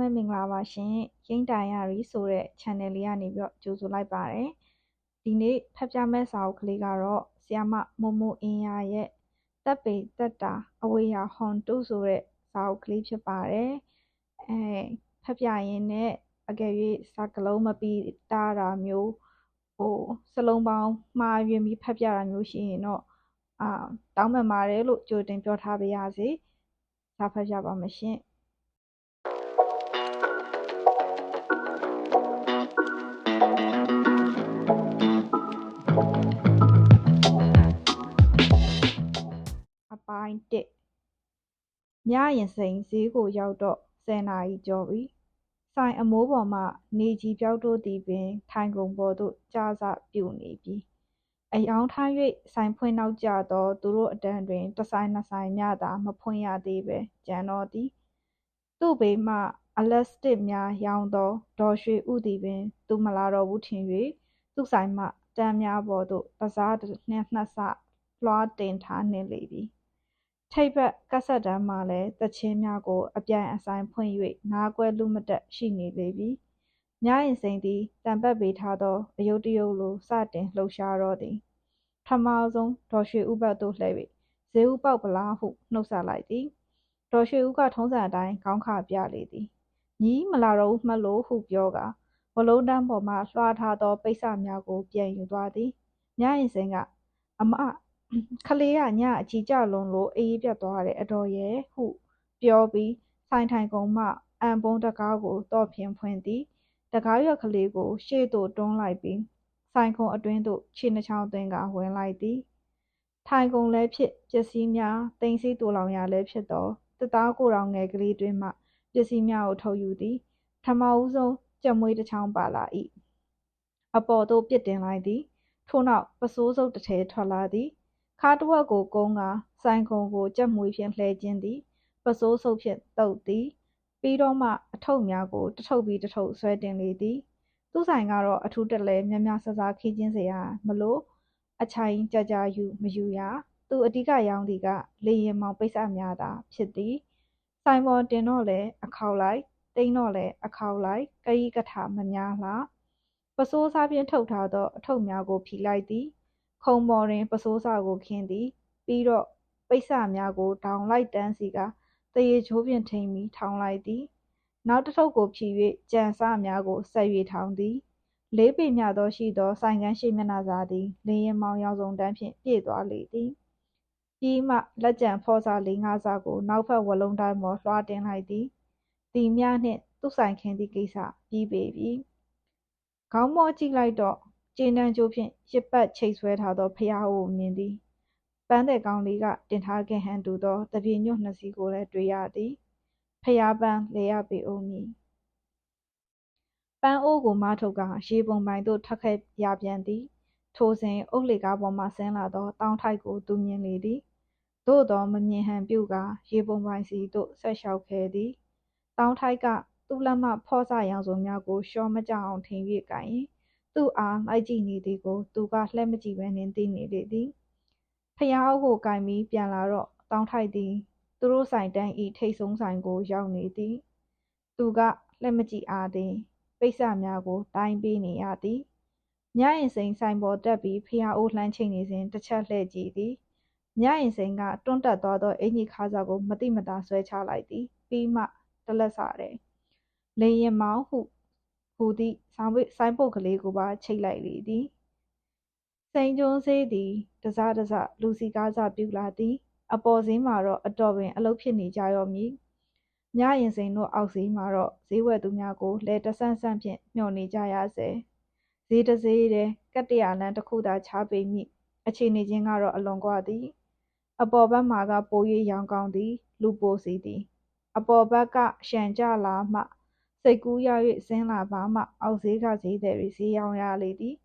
လုံးပဲမင်္ဂလာပါရှင်။ရိမ့်တိုင်ရရီဆိုတဲ့ channel လေးကနေပြီးတော့ကြိုဆိုလိုက်ပါတယ်။ဒီနေ့ဖတ်ပြမယ့်စာအုပ်ကလေးကတော့ဆရာမမိုးမိုးအင်းရရဲ့တပ်ပေတက်တာအဝေးရဟွန်တုဆိုတဲ့စာအုပ်ကလေးဖြစ်ပါတယ်။အဲဖတ်ပြရင်းနဲ့အကယ်၍စာကလုံးမပြီးတာတာမျိုးဟိုစလုံးပေါင်းမှားယွင်းပြီးဖတ်ပြတာမျိုးရှိရင်တော့အာတောင်းပန်ပါတယ်လို့ကြိုတင်ပြောထားပါရစေ။စာဖတ်ပြပါမယ်ရှင်။ပိုင်း ညရင်စိန်ဈေးကိုရောက်တော့၁၀နာရီကျော်ပြီ။ဆိုင်အမိုးပေါ်မှ နေကြည်ပျောက်တို့သည်ပင် ထိုင်ခုံပေါ်သို့ ကျစပြုနေပြီ။အရောင်းထား၍ဆိုင်ဖွင့်နောက်ကျသော သူတို့အတန်းတွင် တစ်ဆိုင်နှစ်ဆိုင်မျှသာ မဖွင့်ရသေးဘဲ ကျန်တော့သည်။သူ့ဘေးမှ အလတ်စတစ်များရောင်းသော ဒေါ်ရွှေဦးသည်ပင် သူမလာတော့ဘူးထင်၍သူ့ဆိုင်မှ တန်းများပေါ်သို့ တစားနှစ်စ လွှားတင်ထားနှင့်လေပြီ ထိပ်ဘက်ကပ်စပ်တန်းမှာလည်း သီချင်းများကို အပြိုင်အဆိုင်ဖွင့်၍နားကွဲလူမတတ်ရှိနေလေပြီ။မြရည်စိန်သည်တံပတ်ပေးထားသော အရုတ်တရုတ်လို စတင်လှုပ်ရှားတော့သည်။ပထမဆုံး ဒေါ်ရွှေဦးဘက်သို့လှည့်၍ဈေးဦးပေါက်ဗလားဟု နှုတ်ဆက်လိုက်သည်။ဒေါ်ရွှေဦးက ထုံးစံအတိုင်း ခေါင်းခပြလေသည်။ညီ မလာတော့ဘူးမှတ်လို့ဟုပြောကာဝလုံးတန်းပေါ်မှ လွှားထားသော ပိတ်စများကို ပြန်ယူသွားသည်။မြရည်စိန်က အမ ကလေးကညအကြည်ကျလွန်းလို့အေးပြတ်သွားတယ်အတော်ရဲ့ဟုပြောပြီးဆိုင်ထိုင်ကုန်မှအံပုံးတကားကိုတော့ဖြင့်ဖွင့်သည်တကားရွက်ကလေးကို ရှေ့သို့တွန်းလိုက်ပြီးဆိုင်ခုံအတွင်းသို့ခြေနှချောင်းသွင်းကဝင်လိုက်သည်ထိုင်ကုန်လည်းဖြစ်ပစ္စည်းများတင်စီတူလောင်ရလည်းဖြစ်သောတသားကိုတော်ငယ်ကလေးတွင်မှပစ္စည်းများကိုထုတ်ယူသည်ထမဦးဆုံးကြက်မွေးတစ်ချောင်းပါလာ၏အပေါ်သို့ပြစ်တင်လိုက်သည်ထို့နောက်ပစိုးစုပ်တစ်ထည်ထွက်လာသည် ခါးတစ်ဝက်ကိုကုန်းကာဆိုင်ခုံကိုကြက်မွေးဖြင့်လှည့်ခြင်းသည်ပစိုးဆုပ်ဖြင့်သုတ်သည် ပြီးတော့မှအထုပ်များကိုတစ်ထုပ်ပြီးတစ်ထုပ်ဆွဲတင်လေသည် သူ့ဆိုင်ကတော့အထူးတလဲများများဆဆခီးချင်းစရာမလို့အချိုင်ကြကြယူမယူရသူအဓိကရောင်းသည်ကလေရင်မောင်ပိတ်စများသာဖြစ်သည်ဆိုင်ပေါ်တင်တော့လဲအခောက်လိုက်တိန်းတော့လဲအခောက်လိုက်ကကြီးကထာမများလားပစိုးစားဖြင့်ထုတ်ထားသောအထုပ်များကိုဖြီလိုက်သည် ခုံပေါ်တွင် ပစိုးစကိုခင်းသည် ပြီးတော့ ပိတ်စများကိုထောင်လိုက်တန်းစီကာ သရေချိုးဖြင့်ထိမ်းပြီး ထောင်လိုက်သည် နောက်တစ်ထုပ်ကိုဖြီ၍ကြံစများကို ဆက်၍ထောင်သည်လေးပေမြသောရှိသော ဆိုင်ကန်းရှိမျက်နှာစာသည်လင်းရင်မောင်ရောင်စုံတန်းဖြင့် ပြည့်သွားလေသည်ပြီးမှ လက်ကြံဖောစာလေးငါးစာကို နောက်ဖက်ဝလုံးတိုင်းပေါ်လွှားတင်လိုက်သည်တီများနှင့် သူ့ဆိုင်ခင်းသည့်ကိစ္စပြီးပေပြီခေါင်းမောကြည့်လိုက်တော့ ကျေနပ်ကြိုးဖြင့်ရစ်ပတ်ချိတ်ဆွဲထားသောဘုရားကိုမြင်သည်ပန်းသည်ကောင်လေးကတင်ထားခဲ့ဟန်တူသောတပြေညွတ်နှစ်စီးကိုလည်းတွေ့ရသည်ဖျားပန်းလေရပေဦးမည်ပန်းအိုးကိုမထုတ်ကရေပုံပိုင်သို့ထပ်ခဲ့ရပြန်သည်ထိုစဉ်အုတ်လေကားပေါ်မှဆင်းလာသောတောင်းထိုက်ကိုသူမြင်လေသည်သို့သောမမြင်ဟန်ပြုကရေပုံပိုင်စီသို့ဆက်လျှောက်ခဲ့သည်တောင်းထိုက်ကသူ့လက်မှဖော့စရောင်စုံများကိုရှော့မကြအောင်ထင်၍ကင် သူ့အားလိုက်ကြည့်နေသည်ကို သူကလှည့်မကြည့်ဘဲနှင့်သိနေလေသည်။ဘုရားအုပ်ကိုကိုင်ပြီးပြန်လာတော့သောင်းထိုက်သည် သူတို့ဆိုင်တန်း၏ထိပ်ဆုံးဆိုင်ကိုရောက်နေသည်။သူကလှည့်မကြည့်အားသည်။ပိတ်စများကိုတိုင်းပေးနေရသည်။ညရင်စိန်ဆိုင်ပေါ်တက်ပြီးဘုရားအုပ်လှမ်းချိန်နေစဉ်တစ်ချက်လှည့်ကြည့်သည်။ညရင်စိန်ကတွန်းတက်သွားသောအင်ကြီးခါးစာကိုမတိမတာဆွဲချလိုက်သည်။ပြီးမှတလက်စာတယ်။လေရင်မောင်ဟု ဟူသည့်ဆိုင်းပုတ်ကလေးကိုပါချိတ်လိုက်လေသည်စိန်ကျွန်းစေးသည်တစတစလူစီကားစပြူလာသည် အပေါ်စင်းမှာတော့အတော်ပင်အလုတ်ဖြစ်နေကြရောမည်ညရင်စိန်တို့အောက်စည်းမှာတော့ဈေးဝယ်သူများကိုလဲတဆန့်ဆန့်ဖြင့်မျှော်နေကြရစေဈေးတဈေးတဲ့ကတ္တရာလန်းတစ်ခုသာချားပေမိအခြေအနေချင်းကတော့အလွန်ကွာသည် အပေါ်ဘက်မှာကပိုးရရောင်ကောင်းသည် လူပိုစီသည် အပေါ်ဘက်ကရှံကြလာမှ စိတ်ကူးရ၍ဆင်းလာပါမှ အောက်ဈေးကဈေးသည်တွေဈေးရောင်းရလေသည်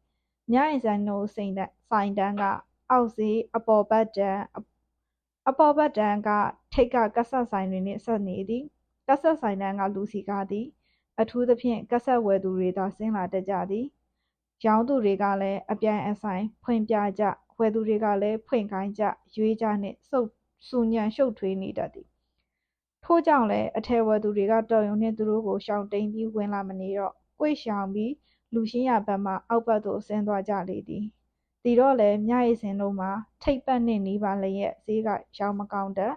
မြရည်ဆိုင်တို့စိန်တဆိုင်တန်းကအောက်ဈေးအပေါ်ဘက်တန်းအပေါ်ဘက်တန်းကထိတ်ကကဆက်ဆိုင်တွေနှင့်ဆက်နေသည်ကဆက်ဆိုင်တန်းကလူစီကားသည် အထူးသဖြင့်ကဆက်ဝယ်သူတွေသာဆင်းလာတတ်ကြသည်ရောင်းသူတွေကလည်းအပြိုင်အဆိုင်ဖွင့်ပြကြဝယ်သူတွေကလည်းဖွင့်ခိုင်းကြရွေးကြနှင့်စုပ်စူညံရှုပ်ထွေးနေတတ်သည် ထို့ကြောင့်လည်းအထယ်ဝယ်သူတွေကတော်ရုံနှင့်သူတို့ကိုရှောင်တိမ်းပြီးဝင်လာမနေတော့ကွေ့ရှောင်ပြီးလူရှင်းရာဘက်မှအောက်ဘက်သို့ဆင်းသွားကြလေသည်ဒီတော့လည်းမြရည်စင်တို့မှာထိတ်ပတ်နှင့်နီးပါလျက်ဈေးကရောင်းမကောင်းတတ်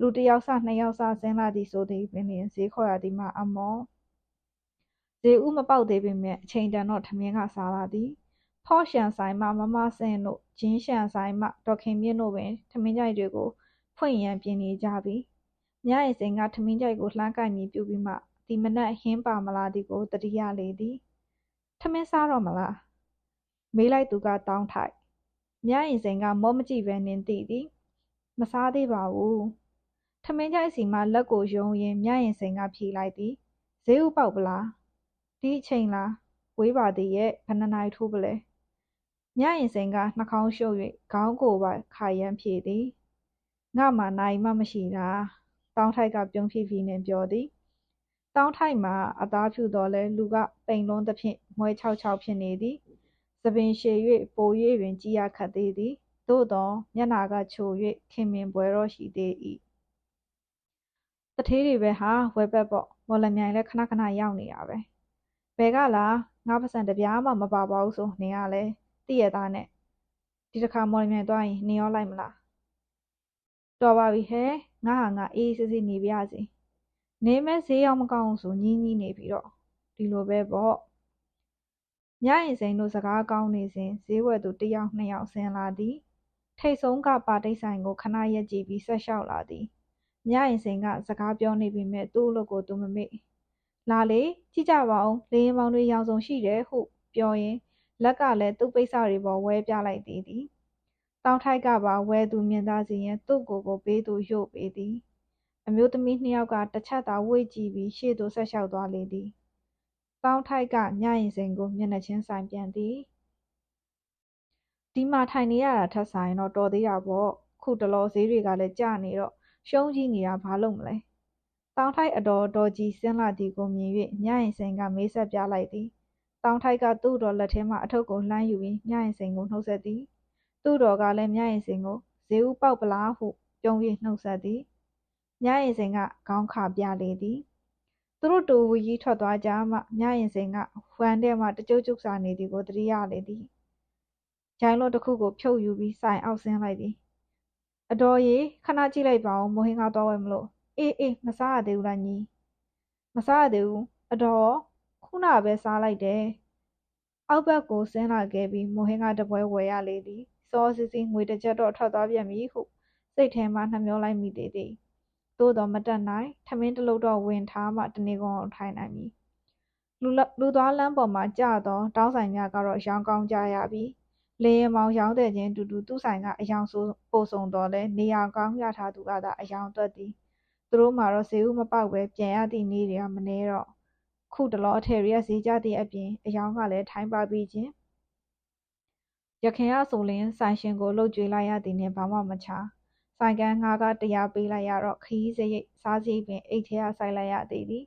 လူတစ်ယောက်စနှစ်ယောက်စဆင်းလာသည်ဆိုသည်ပင်လျှင်ဈေးခေါ်ရသည်မှာအမောဈေးဥမပေါက်သေးပေမဲ့အချိန်တန်တော့ထမင်းကစားလာသည်ဖော့ရှန်ဆိုင်မှမမဆင်တို့ဂျင်းရှန်ဆိုင်မှဒေါခင်မြင့်တို့ပင်ထမင်းကြိုက်တွေကိုဖွင့်ရန်ပြင်နေကြပြီ မြရည်စင်က ထမင်းကြိုက်ကို လှမ်းကိုက်မည်ပြုပြီးမှဒီမနက်ဟင်းပါမလားသည်ကိုတတိယလေသည် ထမင်းစားတော့မလား မေးလိုက်သူကတောင်းထိုက်မြရင်စိန်က မောမကြည့်ပဲနင်းသိသည် မစားသေးပါဘူး ထမင်းကြိုက်စီမှ လက်ကိုယုံရင်မြရင်စိန်က ဖြေလိုက်သည် ဈေးဥပေါက်ပလား ဒီအချိန်လား ဝေးပါသေးရဲ့ ဘယ်နှနိုင်ထိုးပလဲမြရင်စိန်က နှာခေါင်းရှုပ်၍ခေါင်းကိုပါ ခါရမ်းဖြေသည် ငါမှနိုင်မှမရှိတာ တောင်းထိုက်ကပြုံးဖြီးဖြီးနဲ့ပြောသည်တောင်းထိုက်မှာအသားဖြူတော်လဲလူကပိန်လွန်းသဖြင့်မွဲ၆၆ဖြစ်နေသည်သပင်ရှည်၍ပို၍ပင်ကြည်ရခတ်သေးသည်သို့သောမျက်နာကချို၍ခင်မင်ပွဲတော့ရှိသေး၏တထေးတွေပဲဟာဝဲဘက်ပေါ့မော်လမြိုင်လည်းခဏခဏရောက်နေတာပဲဘယ်ကလားငါပစံတပြားမှမပါပါဘူးဆိုနေရလဲတည့်ရသားနဲ့ဒီတစ်ခါမော်လမြိုင်သွားရင်နေရောလိုက်မလားတော်ပါပြီဟဲ့ ငါဟာငါအေးစစ်စစ်နေပြရစီနေမဲ့ဈေးရောက်မကောင်းဆိုညင်းကြီးနေပြီးတော့ဒီလိုပဲပေါ့ညရင်စိန်တို့စကားကောင်းနေစဉ်ဈေးဝယ်သူတစ်ယောက်နှစ်ယောက်ဆင်းလာသည် ထိတ်ဆုံးကပါတိတ်ဆိုင်ကိုခဏရက်ကြည့်ပြီးဆက်လျှောက်လာသည်ညရင်စိန်ကစကားပြောနေပြီမဲ့သူ့အလုပ်ကိုသူမမေ့လာလေကြည့်ကြပါဦးလေရင်မောင်တွေရောင်စုံရှိတယ်ဟု ပြောရင်လက်ကလည်းသူ့ပိတ်စတွေပေါ်ဝဲပြလိုက်သေးသည် တောင်းထိုက်ကပါဝဲသူမြင်သားစီရင်သူ့ကိုယ်ကို ဘေးသူရုပ်ပေးသည် အမျိုးသမီးနှစ်ယောက်က တစ်ချက်သာ ဝေ့ကြည့်ပြီး ရှေ့သို့ ဆက်လျှောက်သွားလေသည် တောင်းထိုက်ကညရင်စိန်ကို မျက်နှာချင်းဆိုင်ပြန်သည် ဒီမှာ ထိုင်နေရတာထက်ဆိုင်တော့ တော်သေးတာပေါ့ ခုတလော ဈေးတွေကလည်း ကျနေတော့ ရှုံးကြီးနေတာ ဘာလို့မလဲ တောင်းထိုက် အတော်တော်ကြီး ဆင်းလာသည်ကိုမြင်၍ညရင်စိန်က မေးဆက်ပြလိုက်သည် တောင်းထိုက်က သူ့တော်လက်ထဲမှ အထုပ်ကို လှမ်းယူပြီးညရင်စိန်ကို နှုတ်ဆက်သည် သူ့တော်ကလည်းမြရင်စိန်ကိုဈေးဥပေါက်ပလားဟုပြုံး၍နှုတ်ဆက်သည်မြရင်စိန်ကခေါင်းခါပြလေသည်သူတို့တူဝီကြီးထွက်သွားကြမှမြရင်စိန်ကဝမ်းထဲမှတကြုတ်ကြုတ်စာနေသည်ကိုသတိရလေသည်ဂျိုင်းလို့တစ်ခုကိုဖြုတ်ယူပြီးဆိုင်အောက်ဆင်းလိုက်သည်အတော်ရေခဏကြည့်လိုက်ပါဦးမိုဟင်းကားတော့ဝဲမလို့အေးအေးမစားရသေးဘူးလားညီမစားရသေးဘူးအတော်ခုနပဲစားလိုက်တယ်အောက်ဘက်ကိုဆင်းလာခဲ့ပြီးမိုဟင်းကတပွဲဝယ်ရလေသည် စောစီစီငွေတစ်ချက်တော့ထွက်သွားပြန်ပြီဟုစိတ်ထဲမှနှမျောလိုက်မိသေးသည်သို့တော်မတတ်နိုင်ထမင်းတစ်လုံးတော့ဝင်ထားမှတနေ့ကုန်အောင်ထိုင်နိုင်မည်လူလူသွားလမ်းပေါ်မှာကြတော့တောင်းဆိုင်များကတော့ရောင်းကောင်းကြရပြီလေရင်မောင်ရောင်းတဲ့ချင်းတူတူသူ့ဆိုင်ကအယောင်ဆိုးပို့ဆောင်တော့လဲနေရာကောင်းရထားသူကသာအယောင်သွက်သည်သူတို့မှာတော့ဈေးဥမပေါက်ပဲပြန်ရသည့်နေ့တွေကမနေတော့ခုတလောအထယ်ရီကဈေးကြသည့်အပြင်အယောင်ကလည်းထိုင်းပါပြီးချင်း ရခင်ကဆိုလင်ဆိုင်ရှင်ကိုလှုပ်ကြွေးလိုက်ရသည်နှင့်ဘာမှမချာဆိုင်ကန်းငါးကတရားပေးလိုက်ရတော့ခရီးစရိတ်စားစရိတ်ပင်အိတ်ထဲကဆိုင်လိုက်ရသေးသည်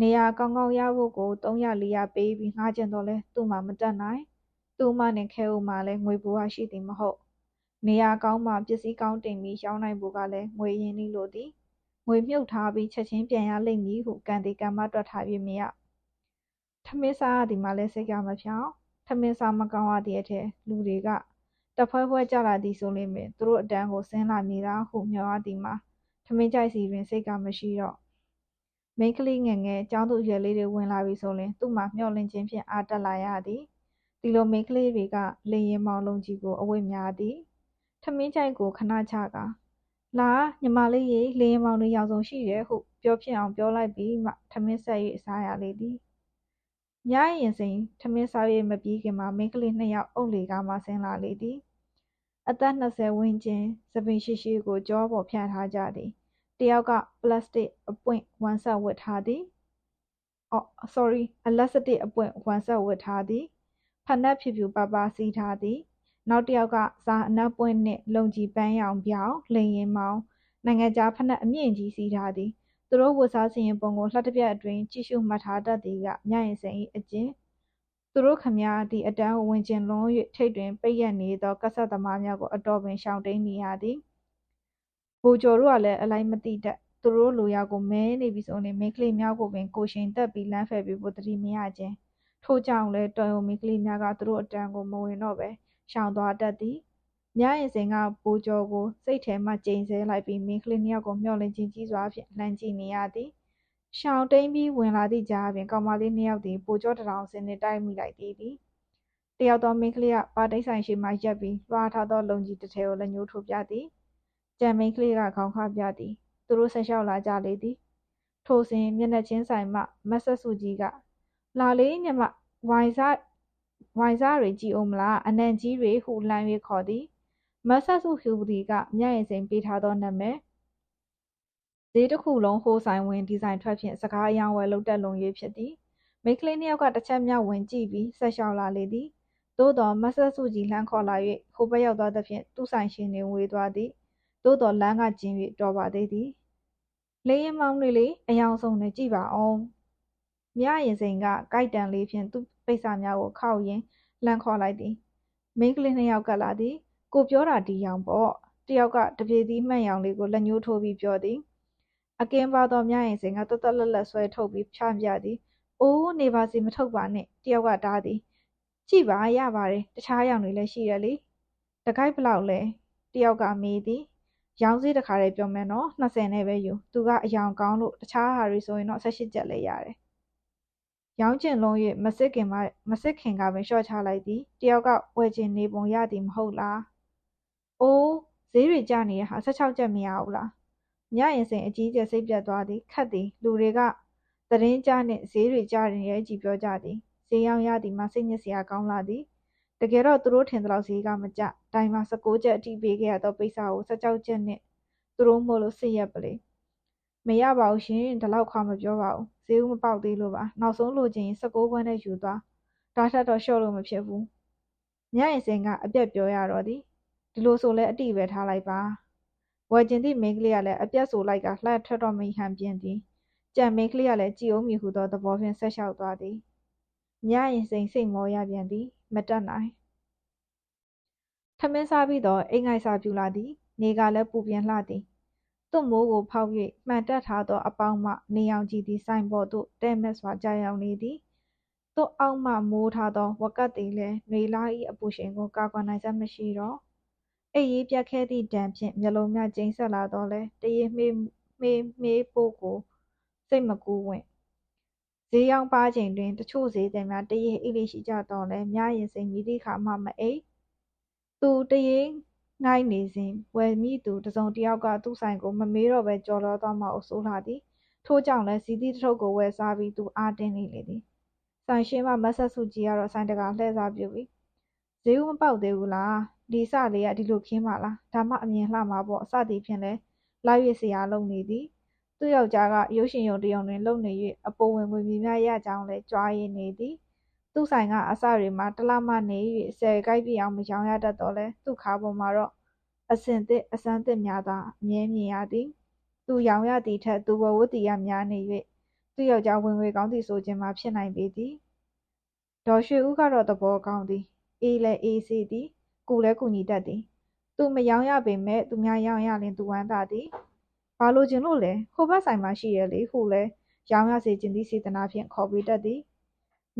နေရာကောင်းကောင်းရဖို့ကို300 400ပေးပြီးငှားကျင်တော့လဲသူ့မှာမတက်နိုင်သူ့မနဲ့ခဲဦးမှာလည်းငွေပိုးရှိသည်မဟုတ်နေရာကောင်းမှပစ္စည်းကောင်းတင်ပြီးရောင်းနိုင်ဖို့ကလည်းငွေရင်းနှီးလို့သည်ငွေမြုပ်ထားပြီးချက်ချင်းပြန်ရလိမ့်မည်ဟုကံတေကံမတွက်ထား၍မရထမင်းစားရသည်မှလည်းစိတ်ကမဖြောင်း ထမင်းစားမကောင်းရသည့်အထက်လူတွေကတဖွဲဖွဲကြလာသည်ဆိုလျှင်ပင်သူတို့အတန်းကိုဆင်းလာမည်လားဟုမျှော်ရသည်မှာထမင်းကြိုက်စီတွင်စိတ်ကမရှိတော့မိန်းကလေးငယ်ငယ်ကျောင်းသူအရွယ်လေးတွေဝင်လာပြီဆိုလျှင်သူ့မှာမျှော်လင့်ခြင်းဖြင့်အားတက်လာရသည်ဒီလိုမိန်းကလေးတွေကလေရင်မောင်လုံးကြီးကိုအဝတ်များသည်ထမင်းကြိုက်ကိုခဏချကာလာညီမလေးရေလေရင်မောင်တွေရောက်ဆုံးရှိတယ်ဟုပြောဖြစ်အောင်ပြောလိုက်ပြီးမှထမင်းဆက်၍စားရလေသည် ညရင်စဉ်ထမင်းစား၍မပြီးခင်မှာမိန်းကလေးနှစ်ယောက်အုပ်လေကားမှဆင်းလာလေသည်အသက်20ဝန်းကျင်သပင်ရှိရှိကိုကြောပေါ်ဖြန့်ထားကြသည်တယောက်ကပလတ်စတစ်အပွင့်ဝမ်းဆက်ဝတ်ထားသည်အော် sorry အလက်စတစ်အပွင့်ဝမ်းဆက်ဝတ်ထားသည်ဖနက်ဖြူဖြူပါပါစီးထားသည် နောက်တစ်ယောက်ကစာအနက်ပွင့်နှင့်လုံကြီးပန်းရောင်ပြောင်လိန်ရင်မောင်နိုင်ငံခြားဖနက်အမြင့်ကြီးစီးထားသည် သူတို့ဝတ်စားစီရင်ပုံကိုလှတပြက်အတွင်းကြည့်ရှုမှတ်ထားတတ်သည်ကမြရင်စိန်၏အကျင့်သူတို့ခမည်းသည့်အတန်းဝင်ကျင်လွန်၍ထိတ်တွင်ပိတ်ရက်နေသောကဆတ်သမားများကိုအတော်ပင်ရှောင်တိန်နေရသည်ဘူကျော်တို့ကလည်းအလိုက်မသိတတ်သူသူတို့လိုရာကိုမဲနေပြီဆိုရင်မိန်းကလေးများကိုပင်ကိုယ်ရှင်သတ်ပြီးလမ်းဖယ်ပေးဖို့သတိမရခြင်း။ထို့ကြောင့်လည်းတော်ရုံမိန်းကလေးများကသူတို့အတန်းကိုမဝင်တော့ဘဲရှောင်သွားတတ်သည်။ မြရင်စိန်ကဗိုလ်ကျော်ကိုစိတ်ထဲမှကျိန်ဆဲလိုက်ပြီးမိန်းကလေးနှစ်ယောက်ကိုမျှော်လင့်ခြင်းကြီးစွာဖြင့်လှမ်းကြည့်နေရသည်။ရှောင်တိမ်းပြီးဝင်လာသည့်ကြားတွင်ကောင်မလေးနှစ်ယောက်သည်ဗိုလ်ကျော်တထောင်ဆင်းနှင့်တိုက်မိလိုက်သည်သည်။တစ်ယောက်သောမိန်းကလေးကပါတိတ်ဆိုင်ရှေ့မှရပ်ပြီးလွှာထားသောလုံကြီးတစ်ထည်ကိုလက်ညှိုးထိုးပြသည်။ကျန်မိန်းကလေးကခေါင်းခါပြသည်။သူတို့ဆက်လျှောက်လာကြလေသည်။ထိုစဉ်မျက်နှာချင်းဆိုင်မှမဆက်စုကြီးကလာလေညီမဝိုင်စားဝိုင်စားတွေကြည်အောင်မလားအနံကြီးတွေဟုလှမ်း၍ခေါ်သည် မဆက်စုဟူသည်ကမြရင်စိန်ပေးထားသောနာမည်ဈေးတစ်ခုလုံးဟိုးဆိုင်ဝင်ဒီဇိုင်းထွက်ဖြင့်စကားအယောင်းဝယ်လုပ်တတ်လုံ၍ဖြစ်သည်မိကလေးနှစ်ယောက်ကတစ်ချက်မြောက်ဝင်ကြည့်ပြီးဆက်လျှောက်လာလေသည်သို့တော်မဆက်စုကြီးလှမ်းခေါ်လာ၍ဟိုဘက်ရောက်သွားသဖြင့်သူ့ဆိုင်ရှင်တွင်ဝေသွားသည်သို့တော်လမ်းကကျင်း၍တော်ပါသေးသည်လေးရင်မောင်းလေးလေးအယောင်ဆုံးနဲ့ကြည့်ပါအောင်မြရင်စိန်ကကြိုက်တန်လေးဖြင့်သူ့ပိတ်စာများကိုခောက်ရင်းလှမ်းခေါ်လိုက်သည်မိန်းကလေးနှစ်ယောက်ကလာသည် ကိုပြောတာဒီရောင်ပေါ့တယောက်ကတပြေးသီးမှန်ရောင်လေးကိုလက်ညှိုးထိုးပြီးပြောသည်အကင်းပါသောမြရင်စိန်ကတသက်လက်လက်ဆွဲထုတ်ပြီးဖြန့်ပြသည်အိုးနေပါစီမထုတ်ပါနဲ့တယောက်ကတားသည်ကြည့်ပါရပါတယ်တခြားရောင်တွေလည်းရှိရလေတကိုက်ဘလောက်လဲတယောက်ကမေးသည်ရောင်းစည်းတခါတည်းပြောမယ်နော်20နဲ့ပဲယူသူကအယောင်ကောင်းလို့တခြားဟာတွေဆိုရင်တော့18ကျပ်လဲရတယ်ရောင်းကျင်လုံး၍မစစ်ခင်မှမစစ်ခင်ကပင်လျှော့ချလိုက်သည်တယောက်ကဝယ်ကျင်နေပုံရသည်မဟုတ်လား အိုးဈေးတွေကျနေတဲ့ဟာ16ကျပ်မရဘူးလားညရင်စိန်အကြီးကျယ်စိတ်ပြတ်သွားသည်ခတ်သည်လူတွေကသတင်းကြားနှင့်ဈေးတွေကြားနေရဲ့ကြည်ပြောကြသည်ဈေးရောင်းရသည်မှစိတ်ညစ်စရာကောင်းလာသည်တကယ်တော့သူတို့ထင်သလောက်ဈေးကမကျတိုင်မှာ16ကျပ်အထိပေးခဲ့ရသောပိတ်စာကို16ကျပ်နဲ့သူတို့မို့လို့စစ်ရက်ပလေမရပါဘူးရှင်ဒီလောက်ခွာမပြောပါဘူးဈေးဦးမပေါက်သေးလို့ပါနောက်ဆုံးလိုချင်ရင်16ခွန်းနဲ့ယူသွားဒါထက်တော့လျှော့လို့မဖြစ်ဘူးညရင်စင်ကအပြက်ပြောရတော့သည် ဒီလိုဆိုလဲအတိပဲထားလိုက်ပါဝယ်ကျင်သည့်မိန်းကလေးကလည်းအပြက်ဆိုလိုက်ကလှက်ထွက်တော့မိဟန်ပြင်းသည်ကြံမိန်းကလေးကလည်းကြည်အောင်မြူဟုသောသဘောဖြင့်ဆက်လျှောက်သွားသည်ညရင်စိန်စိတ်မောရပြန်သည် မတက်နိုင်ထမင်းစားပြီးတော့အိမ်ငိုက်စာပြူလာသည်နေကလည်းပူပြန်လှသည်သွပ်မိုးကိုဖောက်၍မှန်တပ်ထားသောအပေါင်းမှနေရောင်ခြည်သည်ဆိုင်းဘုတ်သို့တည့်မတ်စွာကျရောက်နေသည်။သွပ်အောက်မှမိုးထားသောဝါးကပ်သည်လည်းနွေလ၏အပူရှိန်ကိုကာကွယ်နိုင်စွမ်းမရှိတော့။ အိပ်ရေးပြတ်ခဲ့သည့်ဒဏ်ဖြင့်မျက်လုံးများကျိန်းစက်လာသော်လည်းတရေမှေးမှေးပိုးကိုစိတ်မကူးဝံ့။ဈေးရောင်းပါးချိန်တွင်တချို့ဈေးသည်များတရေအိပ်လေ့ရှိကြသော်လည်းမြရင်စိန်မည်သည့်အခါမှမအိပ်။သူတရေငိုက်နေစဉ်ဝယ်မိသူတစ်စုံတစ်ယောက်ကသူ့ဆိုင်ကိုမမေးတော့ဘဲကျော်လွှားသွားမှာကိုစိုးလှသည်။ထို့ကြောင့်လည်းဇီးသီးတစ်ထုပ်ကိုဝယ်စားပြီးသူအားတင်းနေလေသည်။ဆိုင်ရှင်မမတ်ဆက်စုကြည်ကတော့ဆိုင်တကာလှည့်စားပြုပြီ။ဈေးဦးမပေါက်သေးဘူးလား။ ဒီစလေးကဒီလိုခင်းပါလား။ဒါမှအမြင်လှမှာပေါ့။စသည်ဖြင့်လည်းလိုက်၍ဆရာလုပ်နေသည်။သူ့ယောက်ျားကရုပ်ရှင်ရုံတစ်ရုံတွင်လုပ်နေ၍အပိုဝင်ငွေများများရကြောင်းလည်းကြွားရင်းနေသည်သူ့ဆိုင်ကအစတွေမှာတစ်လမှနေ၍ဆယ်ကိုက်ပြည့်အောင်မရောင်းရတတ်တော့လဲသူ့ခါပေါ်မှာတော့အဆင့်သစ်အဆန်းသစ်များသာအမြဲမြင်ရသည်သူရောင်ရသည်ထက်သူဝဝတ္တိယများနေ၍သူယောက်ျားဝင်ငွေကောင်းသည်ဆိုခြင်းမှာဖြစ်နိုင်ပေသည်ဒေါ်ရွှေဦးကတော့သဘောကောင်းသည်အေးလဲအေးစေသည် ကုလဲကုညီတတ်သည်သူမရောင်းရပေမဲ့သူများရောင်းရရင်သူဝမ်းသာသည်ဘာလို့ခြင်းလို့လဲဟိုဘက်ဆိုင်မှာရှိရလေဟုလဲရောင်းရစေခြင်းသည်စေတနာဖြင့်ခေါ်ပေးတတ်သည်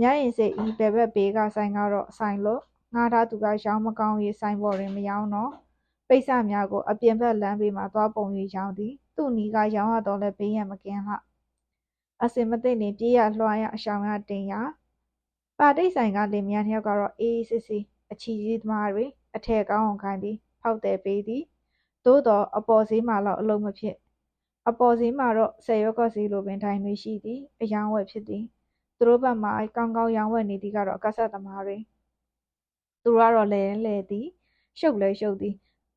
ညရင်စိတ်ဤဘယ်ဘက်ဘေးကဆိုင်ကတော့ဆိုင်လို့ငါထားသူကရောင်းမကောင်းရေးဆိုင်ပေါ်တွင်မရောင်းတော့ပိတ်စများကိုအပြင်ဘက်လမ်းဘေးမှသွားပုံ၍ရောင်းသည်သူ့နီးကရောင်းရတော့လဲဘေးရန်မကင်းလှအစင်မသိနေပြေးရလွှားရအရှောင်ရတင်ရပါတိတ်ဆိုင်ကလင်မယားနှစ်ယောက်ကတော့အေးစစ်စစ်အချီကြီးသမားတွေ အထက်ကောင်းအောင်ခိုင်းသည်ဖောက်တယ်ပေးသည်သို့တော့အပေါ်ဈေးမှာတော့အလုံးမဖြစ်အပေါ်ဈေးမှာတော့ဆယ်ရော့ကဈေးလိုပင်ထိုင်တွေရှိသည်အယောင်းဝယ်ဖြစ်သည်သူတို့ဘက်မှာကောင်းကောင်းရောင်းဝယ်နေသည်ကတော့ကဆက်သမားတွေသူတို့ကတော့လဲလဲသည်ရှုပ်လဲရှုပ်သည်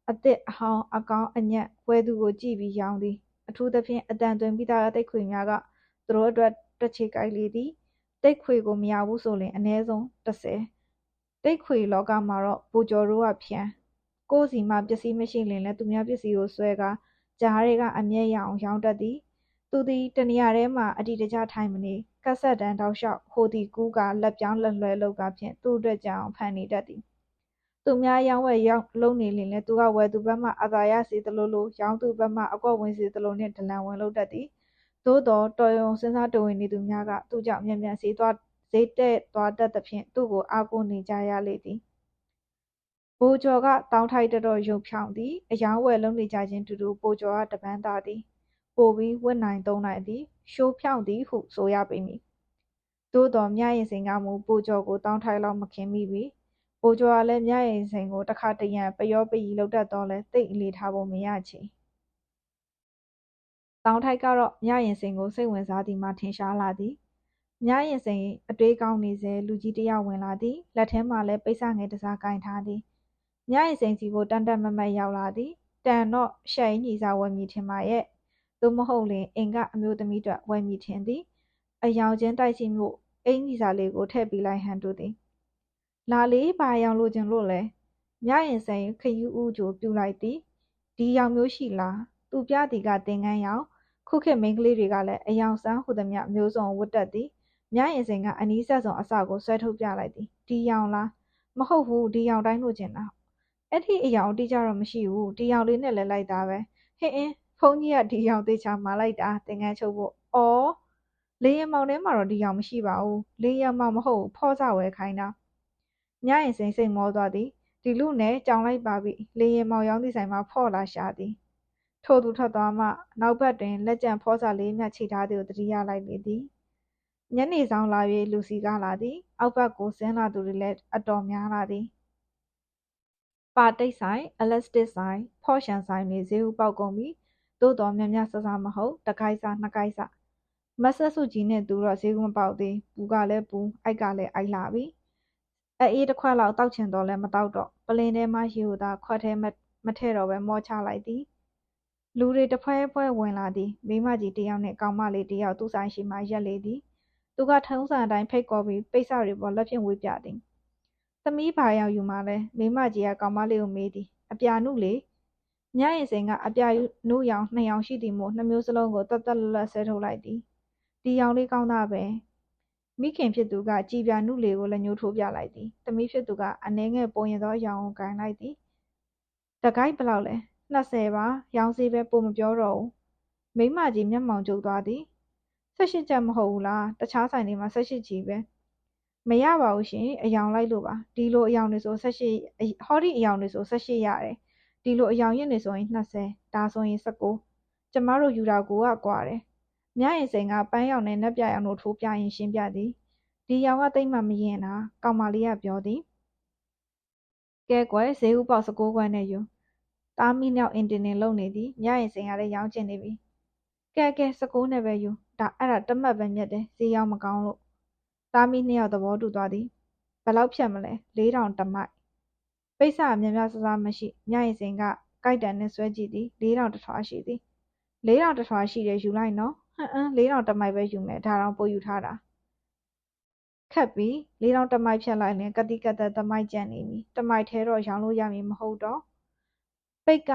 အသစ်အဟောင်းအကောင်းအညံ့ဝယ်သူကိုကြည့်ပြီးရောင်းသည်အထူးသဖြင့်အတန်သွင်းပြီးသားတိတ်ခွေများကသူတို့အတွက်တွက်ချေကိုက်လေသည်တိတ်ခွေကိုမရဘူးဆိုရင်အနည်းဆုံး30 တိတ်ခွေလောကမှာတော့ဘူကျော်တို့ကဖြန်းကိုယ်စီမှပစ္စည်းမရှိရင်လည်းသူများပစ္စည်းကိုဆွဲကာကြားတွေကအမျက်ရအောင်ရောင်းတတ်သည်သူသည်တနေရာထဲမှာအတီတကျထိုင်မနေကက်ဆက်တန်းတောက်လျှောက်ဟိုသည်ကူးကလက်ပြောင်းလက်လွဲလောက်ကဖြင့်သူ့အတွက်ကြောင်ဖန်နေတတ်သည်သူသူများရောင်းဝယ်ရောင်းလုပ်နေလျှင်လည်းသူကဝယ်သူဘက်မှအာသာရစေသလိုလိုရောင်းသူဘက်မှအကွက်ဝင်စေသလိုနှင့်ဒလန်ဝင်လုပ်တတ်သည်သို့သောတော်ရုံစဉ်းစားတော်ဝင်နေသူများကသူ့ကြောင့်မြန်မြန်ဈေးသွား ဈေးတက်သွားတတ်သဖြင့်သူ့ကိုအားကိုးနေကြရလေသည်ဘိုးကျော်ကတောင်းထိုက်တတော်ရုပ်ဖြောင်းသည်အယောင်းဝယ်လုံးနေကြခြင်းတူတူဘိုးကျော်ကတပန်းသားသည်ပိုပြီးဝတ်နိုင်သုံးနိုင်သည်ရှိုးဖြောင်းသည်ဟုဆိုရပေမည်သို့တော်မြရင်စိန်ကမူဘိုးကျော်ကိုတောင်းထိုက်လောက်မခင်မိပြီဘိုးကျော်ကလည်းမြရင်စိန်ကိုတခါတရံပယောပရီလောက်တတ်တော့လဲတိတ်အလေးထားဖို့မရချေတောင်းထိုက်ကတော့မြရင်စိန်ကိုစိတ်ဝင်စားသည်မှထင်ရှားလာသည် မြရင်စိန်အတွေးကောင်းနေစေလူကြီးတယောက်ဝင်လာသည်လက်ထဲမှာလည်းပိတ်စငယ်တစားကင်ထားသည်မြရင်စိန်စီကိုတန်တက်မမတ်ရောက်လာသည်တန်တော့ရှယ်ညီစာဝယ်မြည်ထင်ပါရဲ့သို့မဟုတ်လင်အင်ကအမျိုးသမီးတို့ဝယ်မြည်ထင်သည်အယောင်ချင်းတိုက်စီမှုအင်ကြီးစာလေးကိုထည့်ပေးလိုက်ဟန်တူသည်လာလေးဘာရောင်လိုချင်လို့လဲမြရင်စိန်ခယူးဦးကြိုပြူလိုက်သည်ဒီရောင်မျိုးရှိလားသူပြသည်ကတင်ကန်းရောင်ခုခေတ်မိန်းကလေးတွေကလည်းအယောင်ဆန်းဟူသည်မြမျိုးစုံဝတ်တတ်သည် မြရင်စိန်ကအနီးဆက်ဆုံးအစကိုဆွဲထုတ်ပြလိုက်သည်ဒီရောင်လားမဟုတ်ဘူးဒီရောင်တိုင်းလိုချင်တာအဲ့ဒီအယောင်တိကျတော့မရှိဘူးဒီရောင်လေးနဲ့လည်းလိုက်တာပဲဟင်းအင်းဖုန်းကြီးကဒီရောင်သေးချာမာလိုက်တာသင်္ကန်းချုပ်ဖို့အော်လေရင်မောင်ထဲမှာတော့ဒီရောင်မရှိပါဘူးလေရင်မောင်မဟုတ်ဖောစဝဲခိုင်းတာညရင်စိန်စိတ်မောသွားသည်ဒီလူနဲ့ကြောင်လိုက်ပါပြီလေရင်မောင်ရောင်းသည့်ဆိုင်မှာဖော့လာရှာသည်ထို့သူထွက်သွားမှနောက်ဘက်တွင်လက်ကျန်ဖောစာလေးမြတ်ချိထားသည်ကိုတတိယလိုက်လေသည် ညနေဆောင်လာ၍လူစီကားလာသည် အောက်ဘက်ကိုဆင်းလာသူတွေလည်းအတော်များလာသည်ပါတိတ်ဆိုင်အလက်စတစ်ဆိုင်ဖော့ရှန်ဆိုင်တွေဈေးဥပေါက်ကုန်ပြီသို့တော်များများဆဆမဟုတ်တကိုက်စာနှစ်ကိုက်စာမဆက်စုကြီးနဲ့သူတော့ဈေးကမပေါက်သေးပူကလည်းပူအိုက်ကလည်းအိုက်လာပြီအေးတစ်ခွက်လောက်တောက်ချင်တော့လည်းမတောက်တော့ပလင်းထဲမှရေကိုသာခွက်ထဲမထည့်တော့ပဲမောချလိုက်သည်လူတွေတဖွဲဖွဲဝင်လာသည်မိမကြီးတယောက်နဲ့ကောင်မလေးတယောက်သူ့ဆိုင်ရှိမှရက်လေသည် သူကထုံးစံအတိုင်းဖိတ်ခေါ်ပြီးပိတ်စတွေပေါ်လက်ဖြင့်ဝေးပြသည်သမီးဘာရောက်ယူမှလဲမိမကြီးကကောင်မလေးကိုမေးသည်အပြာနုလေမြရင်စိန်ကအပြာနုရောင်နှစ်ရောင်ရှိသည်မို့နှစ်မျိုးစလုံးကိုတတ်တတ်လတ်လတ်ဆဲထုတ်လိုက်သည်ဒီရောင်လေးကောင်းတာပဲမိခင်ဖြစ်သူကကြည်ပြနုလေကိုလက်ညှိုးထိုးပြလိုက်သည်သမီးဖြစ်သူကအနှဲငယ်ပုံရင်သောရောင်ကိုကင်လိုက်သည်တကိုက်ဘလောက်လဲ20ပါရောင်စီပဲပုံမပြောတော့ဘူးမိမကြီးမျက်မှောင်ကျုပ်သွားသည် 18ချက်မဟုတ်ဘူးလားတခြားဆိုင်တွေမှာ18ကြီးပဲမရပါဘူးရှင်အယောင်လိုက်လို့ပါဒီလိုအယောင်တွေဆို18ဟောဒီအယောင်တွေဆို18ရတယ်ဒီလိုအယောင်ရင့်တွေဆိုရင်20ဒါဆိုရင်19ကျမတို့ယူတာကိုကကွာတယ်မြရင်စိန်ကပန်းရောင်နဲ့နက်ပြရောင်တို့ထိုးပြရင်ရှင်းပြသည်ဒီရောင်ကတိတ်မှမရင်တာကောင်မလေးကပြောသည်ကဲကွယ်ဈေးဥပေါက်19ခွက်နဲ့ယူတားမိမြောက်အင်တင်တင်လုံနေသည်မြရင်စိန်ကလည်းရောင်းချင်နေပြီကဲကဲ19နဲ့ပဲယူ ဒါအဲ့ဒါတမတ်ပဲမြတ်တယ်ဈေးရောင်းမကောင်းလို့တားမိနှစ်ယောက်သဘောတူသွားသည်ဘယ်လောက်ဖြတ်မလဲလေးတောင်တမိုက်ပိတ်စများများဆဆမရှိမြရင်စိန်ကကြိုက်တန်နဲ့ဆွဲကြည့်သည်လေးတောင်တထွားရှိသည်လေးတောင်တထွားရှိတယ်ယူလိုက်နော်ဟမ်အင်းလေးတောင်တမိုက်ပဲယူမယ်ဒါတော့ပို့ယူထားတာခက်ပြီလေးတောင်တမိုက်ဖြတ်လိုက်ရင်ကတိကသက်တမိုက်ကြံနေပြီတမိုက်ထဲတော့ရောင်းလို့ရမည်မဟုတ်တော့ပိတ်က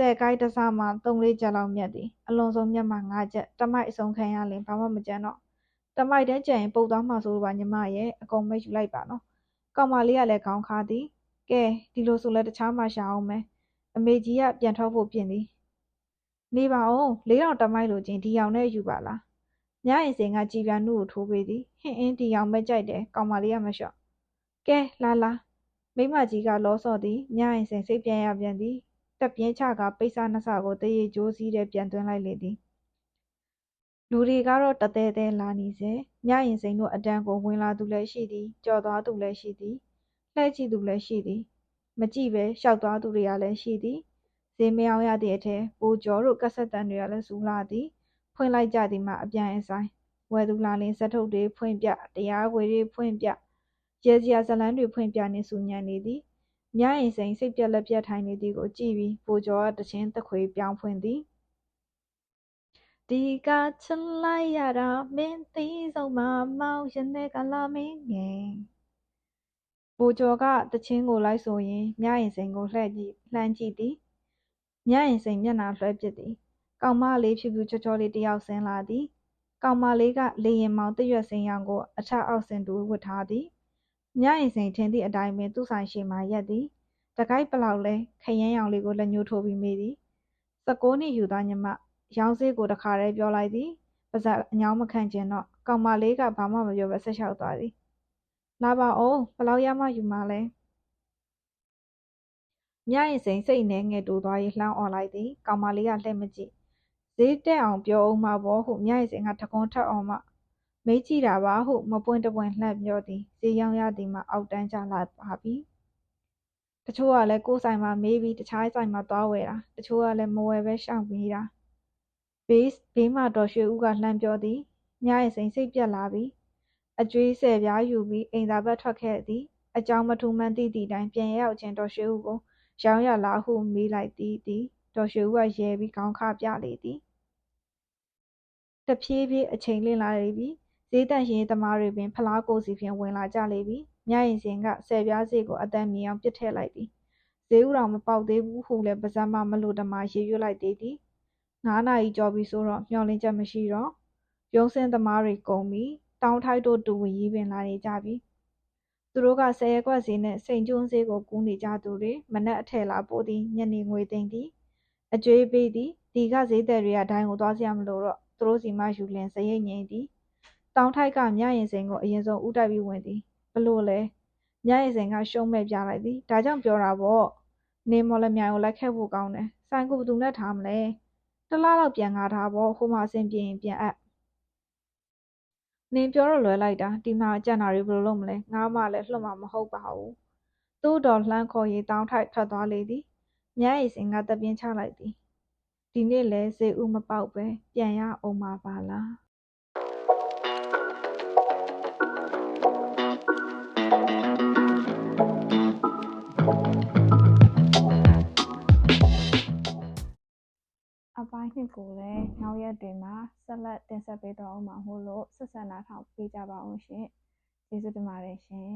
ဆယ်ကိုက်တစားမှသုံးလေးချက်လောက်မြတ်သည်အလွန်ဆုံးမြတ်မှငါးချက်တမိုက်အစုံခံရလင်ဘာမှမကြမ်းတော့တမိုက်တန်းကျန်ရင်ပုတ်သွားမှာဆိုလို့ပါညီမရဲ့အကုန်မိတ်ယူလိုက်ပါနော်ကောင်မလေးကလည်းခေါင်းခါသည်ကဲဒီလိုဆိုလဲတခြားမှရှာအောင်မယ်အမေကြီးကပြန်ထွက်ဖို့ပြင်သည်နေပါအောင်လေးတောင်တမိုက်လိုချင်းဒီအောင်နဲ့ယူပါလားညရင်စင်ကကြည်ပြနုကိုထိုးပေးသည်ဟင်းအင်းဒီအောင်ပဲကြိုက်တယ်ကောင်မလေးကမလျှော့ကဲလာလာမိမကြီးကလောဆော့သည်ညရင်စင်စိတ်ပြန်ရပြန်သည် တက်ပြင်းချကပိတ်စာနှစ်ဆကိုတရေကြိုးစည်းတဲ့ပြန်သွင်းလိုက်လေသည်လူတွေကတော့တသဲသဲလာနေစေညရင်စိန်တို့အတန်းကိုဝင်လာသူလည်းရှိသည်ကြော်သွားသူလည်းရှိသည်လှဲ့ကြည့်သူလည်းရှိသည် မကြည့်ပဲရှောက်သွားသူတွေကလည်းရှိသည်ဈေးမအောင်ရသည့်အထက်ပိုကျော်တို့ကက်ဆက်တန်တွေကလည်းစူလာသည်ဖွင့်လိုက်ကြသည်မှာအပြန်အဆိုင်ဝယ်သူလာလင်းဇက်ထုတ်တွေဖွင့်ပြတရားခွေတွေဖွင့်ပြရဲစရာဇလန်းတွေဖွင့်ပြနေစူညံနေသည် မြရင်စိန်စိတ်ပြက်လက်ပြက်ထိုင်နေသည်ကိုကြည့်ပြီးပိုကျော်ကတချင်းတခွေပြောင်းဖွင့်သည်ဒီကချလိုက်ရတာမင်းသိဆုံးမမောင်ရင်တဲ့ကလာမင်းငယ်ဘိုကျော်ကတချင်းကိုလိုက်ဆိုရင်မြရင်စိန်ကိုလှည့်ကြည့်လှမ်းကြည့်သည်မြရင်စိန်မျက်နှာလွှဲပစ်သည်ကောင်မလေးဖြူဖြူချောချောလေးတယောက်ဆင်းလာသည်ကောင်မလေးကလေရင်မောင်တရွက်စင်ရောင်ကိုအထက်အောက်ဆင်တူဝတ်ထားသည် မြရင်စိန်ထင်သည့်အတိုင်းပင်သူ့ဆိုင်ရှေ့မှာရပ်သည်တကိုက်ပလောက်လဲခရမ်းရောင်လေးကိုလက်ညှိုးထိုးပြီးမေးသည်19နှစ်ယူသားညီမရောင်းစေးကိုတခါတည်းပြောလိုက်သည်ပါဇက်အညောင်းမခံကျင်တော့ကောင်မလေးကဘာမှမပြောဘဲဆက်လျှောက်သွားသည်လာပါအောင်ဘလောက်ရမှယူမှလဲမြရင်စိန်စိတ်နဲ့ငယ်တိုးသွား၍လှမ်းអော်လိုက်သည်ကောင်မလေးကလှည့်မကြည့်ဈေးတက်အောင်ပြောအောင်မှာပေါ့ဟုမြရင်စိန်ကတကွန်းထက်အောင်မှ မေးကြည့်တာပါဟု မပွင့်တပွင့်လှမ်းပြောသည်ဈေးရောင်းရသည်မှာ အောက်တန်းကျလာပါပြီတချို့ကလည်းကိုယ်ဆိုင်မှာမေးပြီးတခြားဆိုင်မှာသွားဝယ်တာတချို့ကလည်းမဝယ်ပဲရှောင်ပြေးတာဘေးဘေးမှာတော်ရွှေဦးကလှမ်းပြောသည်မြရဲ့စိန်စိတ်ပြက်လာပြီအကျွေးဆယ်ပြားယူပြီးအိမ်သာဘက်ထွက်ခဲ့သည်အကြောင်းမထူးမှန်းသိသည့်တိုင်ပြန်ရောက်ခြင်းတော်ရွှေဦးကိုရောင်းရလားဟုမေးလိုက်သည်သည်တော်ရွှေဦးကရဲပြီးခေါင်းခါပြလေသည်တဖြည်းဖြည်းအချိန်လင့်လာလေပြီ ဈေးတန့်ရှင်သမားတွေပင် ဖလားကိုစီဖြင့်ဝင်လာကြလေပြီမြရင်စင်ကဆယ်ပြားစီကိုအတန်မြင်အောင်ပစ်ထည့်လိုက်သည်ဈေးဥတော်မပေါက်သေးဘူးဟုလည်းပါဇက်မှမလို့တမရေရွတ်လိုက်သေးသည်9နာရီကျော်ပြီဆိုတော့မျောလင်းချက်မရှိတော့ရုံးစင်းသမားတွေကုန်ပြီတောင်းထိုက်တို့တူဝင်ရီးပင်လာနေကြပြီသူတို့ကဆယ်ရက်ကွက်ဈေးနဲ့စိန်ကျွန်းဈေးကိုကူးနေကြသူတွေမနက်အထည်လာပို့သည်ညနေငွေသိမ်းသည်အကျွေးပေးသည်ဒီကဈေးသည်တွေကဒိုင်းကိုသွားစရာမလိုတော့သူတို့စီမှယူလင်စရိတ်ငိမ့်သည် တောင်းထိုက်ကမြရင်စိန်ကိုအရင်ဆုံးဥတိုက်ပြီးဝင်သည်ဘလို့လဲမြရင်စိန်ကရှုံးမဲ့ပြလိုက်သည်ဒါကြောင့်ပြောတာပေါ့နေမော်လမြိုင်ကိုလိုက်ခဲ့ဖို့ကောင်းတယ်ဆိုင်ကိုဘသူနဲ့ထားမလဲတလားလောက်ပြန်ငါထားပေါ့ဟိုမှာအဆင်ပြေရင်ပြန်အပ်နင်ပြောတော့လွယ်လိုက်တာဒီမှာကြံ့တာတွေဘယ်လိုလုပ်မလဲငါမှလည်းလွတ်မှာမဟုတ်ပါဘူးသူ့တော်လှမ်းခေါ်ရေးတောင်းထိုက်ထွက်သွားလေသည်မြရည်စင်ကတပြင်းချလိုက်သည်ဒီနေ့လဲဈေးဥမပေါက်ပဲပြန်ရအောင်ပါပါလား ပိုင်းနှစ်ကိုလည်းနောက်ရက်တွေမှာဆက်လက်တင်ဆက်ပေးတော့မှာမို့လို့ဆက်ဆံနာထောင်ပေးကြပါအောင်ရှင်ကျေးဇူးတင်ပါတယ်ရှင်